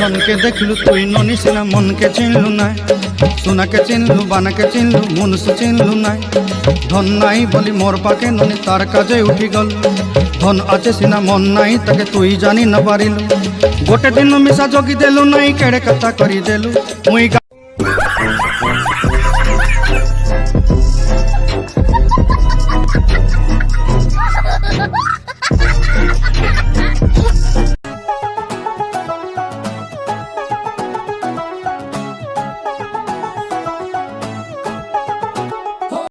জনকে দেখলু তুই ননিস না মনকে চিনলু নাই। সোনাকে চিনলু বানাকে চিনলু মনুষ চিনলু নাই। ধন নাই বলি মোর পাকে ননি তার কাজে উঠি গল। ধন আছে সিনা মন নাই তাকে তুই জানি না পারিলু। গোটে দিন মিশা জগি দেলু নাই কেড়ে কথা করি দেলু। মুই Ha ha ha!